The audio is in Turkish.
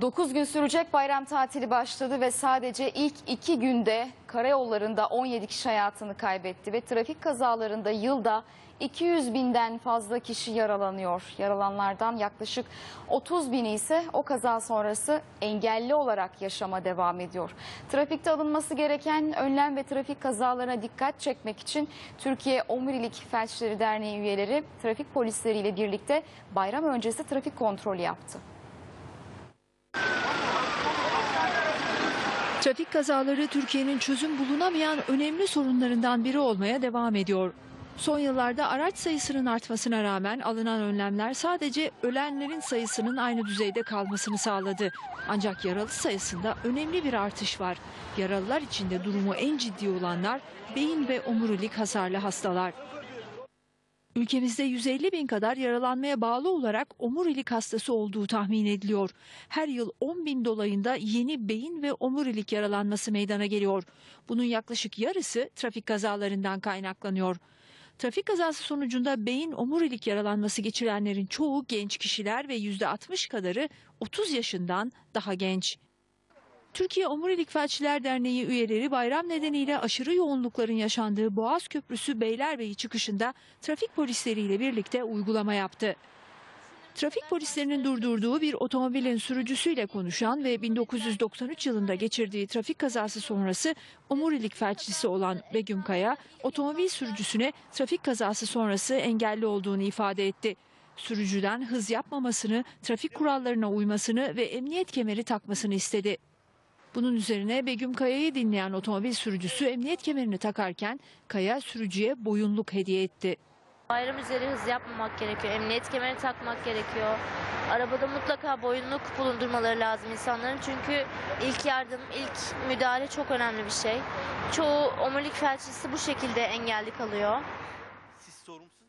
9 gün sürecek bayram tatili başladı ve sadece ilk 2 günde karayollarında 17 kişi hayatını kaybetti ve trafik kazalarında yılda 200 binden fazla kişi yaralanıyor. Yaralanlardan yaklaşık 30 bini ise o kaza sonrası engelli olarak yaşama devam ediyor. Trafikte alınması gereken önlem ve trafik kazalarına dikkat çekmek için Türkiye Omurilik Felçleri Derneği üyeleri trafik polisleriyle birlikte bayram öncesi trafik kontrolü yaptı. Trafik kazaları Türkiye'nin çözüm bulunamayan önemli sorunlarından biri olmaya devam ediyor. Son yıllarda araç sayısının artmasına rağmen alınan önlemler sadece ölenlerin sayısının aynı düzeyde kalmasını sağladı. Ancak yaralı sayısında önemli bir artış var. Yaralılar içinde durumu en ciddi olanlar beyin ve omurilik hasarlı hastalar. Ülkemizde 150 bin kadar yaralanmaya bağlı olarak omurilik hastası olduğu tahmin ediliyor. Her yıl 10 bin dolayında yeni beyin ve omurilik yaralanması meydana geliyor. Bunun yaklaşık yarısı trafik kazalarından kaynaklanıyor. Trafik kazası sonucunda beyin omurilik yaralanması geçirenlerin çoğu genç kişiler ve %60 kadarı 30 yaşından daha genç. Türkiye Omurilik Felçliler Derneği üyeleri bayram nedeniyle aşırı yoğunlukların yaşandığı Boğaz Köprüsü Beylerbeyi çıkışında trafik polisleriyle birlikte uygulama yaptı. Trafik polislerinin durdurduğu bir otomobilin sürücüsüyle konuşan ve 1993 yılında geçirdiği trafik kazası sonrası omurilik felçlisi olan Begüm Kaya, otomobil sürücüsüne trafik kazası sonrası engelli olduğunu ifade etti. Sürücüden hız yapmamasını, trafik kurallarına uymasını ve emniyet kemeri takmasını istedi. Bunun üzerine Begüm Kaya'yı dinleyen otomobil sürücüsü emniyet kemerini takarken Kaya sürücüye boyunluk hediye etti. Bayram üzeri hız yapmamak gerekiyor. Emniyet kemeri takmak gerekiyor. Arabada mutlaka boyunluk bulundurmaları lazım insanların. Çünkü ilk yardım, ilk müdahale çok önemli bir şey. Çoğu omurilik felçlisi bu şekilde engelli kalıyor. Siz sorumsuz